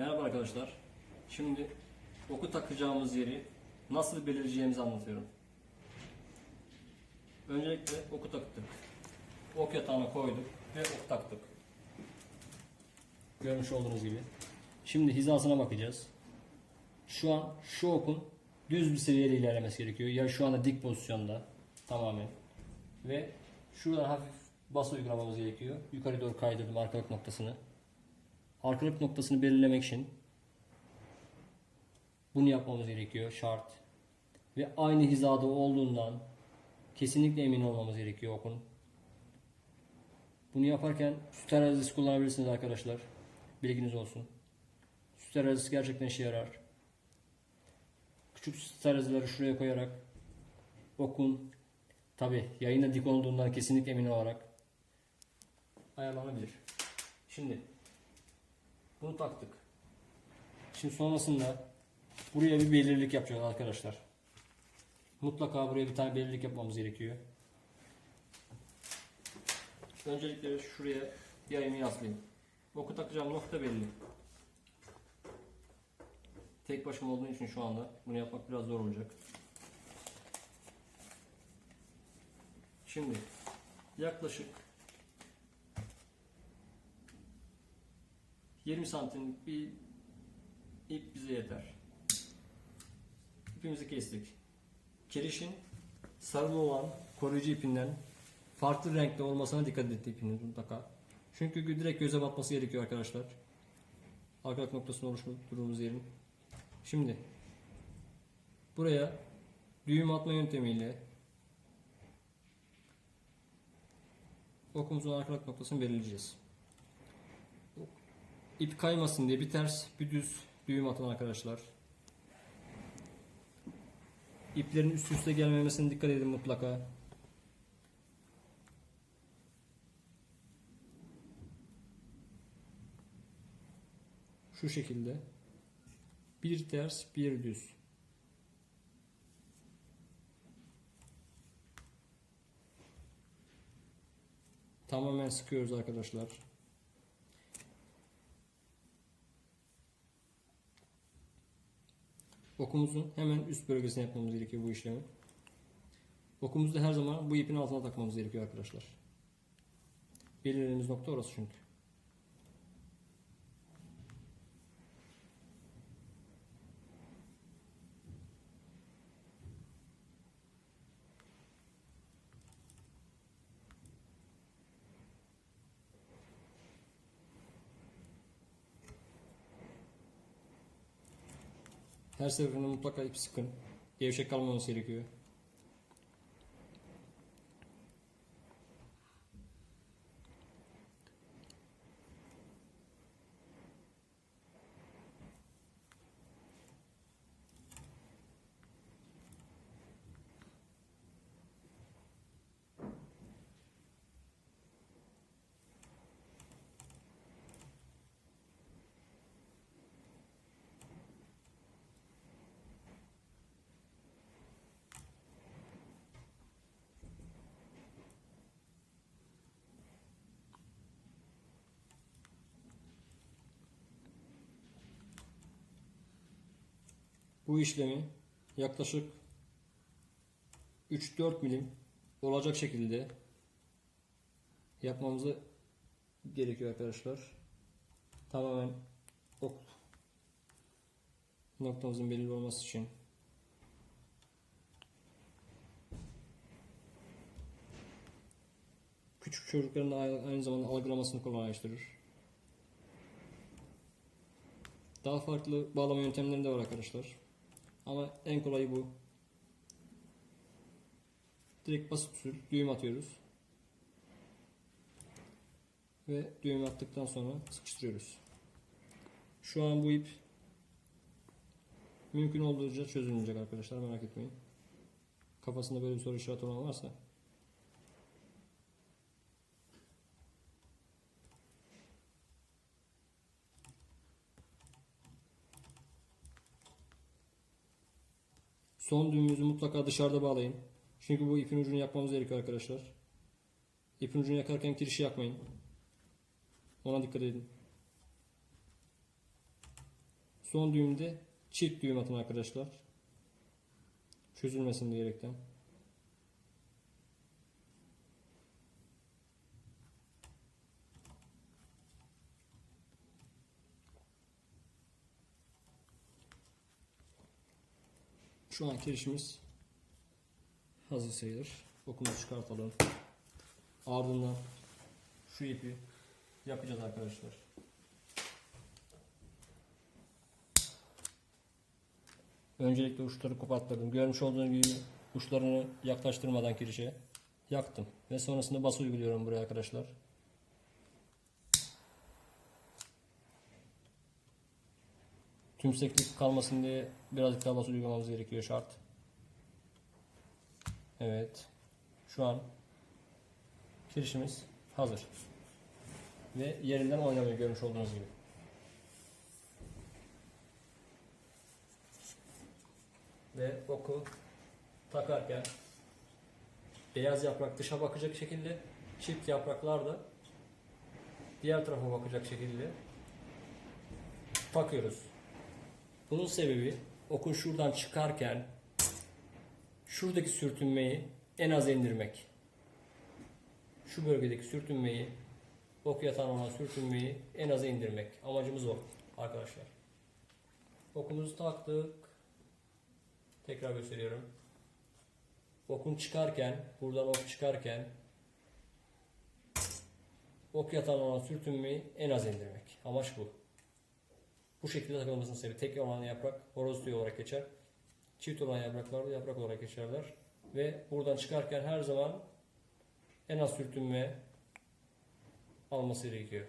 Merhaba arkadaşlar. Şimdi oku takacağımız yeri nasıl belirleyeceğimizi anlatıyorum. Öncelikle oku taktık. Ok yatağına koyduk ve ok taktık. Görmüş olduğunuz gibi. Şimdi hizasına bakacağız. Şu an şu okun düz bir seviyede ilerlemesi gerekiyor. Ya şu anda dik pozisyonda tamamen. Ve şuradan hafif bas uygulamamız gerekiyor. Yukarı doğru kaydırdım arkalık noktasını. Arkalık noktasını belirlemek için bunu yapmamız gerekiyor şart. Ve aynı hizada olduğundan kesinlikle emin olmamız gerekiyor okun. Bunu yaparken süt terazisi kullanabilirsiniz arkadaşlar. Bilginiz olsun. Süt terazisi gerçekten işe yarar. Küçük süt terazileri şuraya koyarak okun tabi yayına dik olduğundan kesinlikle emin olarak ayarlanabilir. Şimdi bunu taktık. Şimdi sonrasında buraya bir belirlilik yapacağız arkadaşlar. Mutlaka buraya bir tane belirlilik yapmamız gerekiyor. Öncelikle şuraya yayımı yazmayayım. Oku takacağım nokta belli. Tek başıma olduğum için şu anda bunu yapmak biraz zor olacak. Şimdi yaklaşık 20 santim bir ip bize yeter. İpimizi kestik. Kirişin sarılı olan koruyucu ipinden farklı renkte olmasına dikkat edin ipiniz mutlaka. Çünkü direkt göze batması gerekiyor arkadaşlar. Arkalık noktasını oluşturduğumuz yerin. Şimdi buraya düğüm atma yöntemiyle okumuzun arkalık noktasını belirleyeceğiz. İp kaymasın diye bir ters bir düz düğüm atın arkadaşlar. İplerin üst üste gelmemesine dikkat edin mutlaka. Şu şekilde. Bir ters, bir düz. Tamamen sıkıyoruz arkadaşlar. Okumuzun hemen üst bölgesine yapmamız gerekiyor bu işlemi. Okumuzu da her zaman bu ipin altına takmamız gerekiyor arkadaşlar. Belirlediğimiz nokta orası çünkü. Her seferinde mutlaka ip sıkın. Gevşek kalmaması gerekiyor. Bu işlemi yaklaşık 3-4 milim olacak şekilde yapmamızı gerekiyor arkadaşlar. Tamamen ok noktamızın belirli olması için. Küçük çocukların da aynı zamanda algılamasını kolaylaştırır. Daha farklı bağlama yöntemleri de var arkadaşlar. Ama en kolayı bu. Direkt basit usul düğüm atıyoruz. Ve düğüm attıktan sonra sıkıştırıyoruz. Şu an bu ip mümkün olduğunca çözülmeyecek arkadaşlar merak etmeyin. Kafasında böyle bir soru işareti olan varsa Son düğümümüzü mutlaka dışarıda bağlayın. Çünkü bu ipin ucunu yakmamız gerekiyor arkadaşlar. İpin ucunu yakarken kirişi yakmayın. Ona dikkat edin. Son düğümde çift düğüm atın arkadaşlar. Çözülmesin diyerekten. Şu an kirişimiz hazır sayılır. Okumuzu çıkartalım. Ardından şu ipi yapacağız arkadaşlar. Öncelikle uçları koparttırdım. Görmüş olduğunuz gibi uçlarını yaklaştırmadan kirişe yaktım. Ve sonrasında bas uyguluyorum buraya arkadaşlar. Tümseklik kalmasın diye birazcık daha bas uygulamamız gerekiyor şart. Evet. Şu an kirişimiz hazır. Ve yerinden oynamıyor görmüş olduğunuz gibi. Ve oku takarken beyaz yaprak dışa bakacak şekilde çift yapraklar da diğer tarafa bakacak şekilde takıyoruz. Bunun sebebi okun şuradan çıkarken şuradaki sürtünmeyi en az indirmek. Şu bölgedeki sürtünmeyi ok yatağına olan sürtünmeyi en aza indirmek. Amacımız o arkadaşlar. Okumuzu taktık. Tekrar gösteriyorum. Okun çıkarken, buradan ok çıkarken ok yatağına olan sürtünmeyi en az indirmek. Amaç bu. Bu şekilde takılmasının sebebi tek olan yaprak horoz tüyü olarak geçer. Çift olan yapraklar da yaprak olarak geçerler. Ve buradan çıkarken her zaman en az sürtünme alması gerekiyor.